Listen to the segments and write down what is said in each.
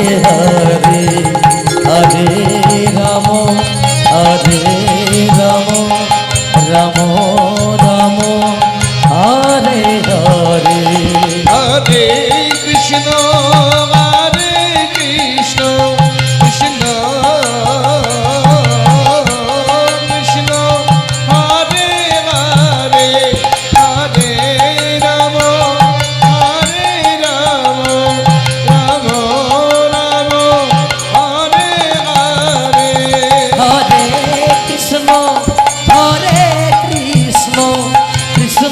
है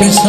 কৃষ্ণ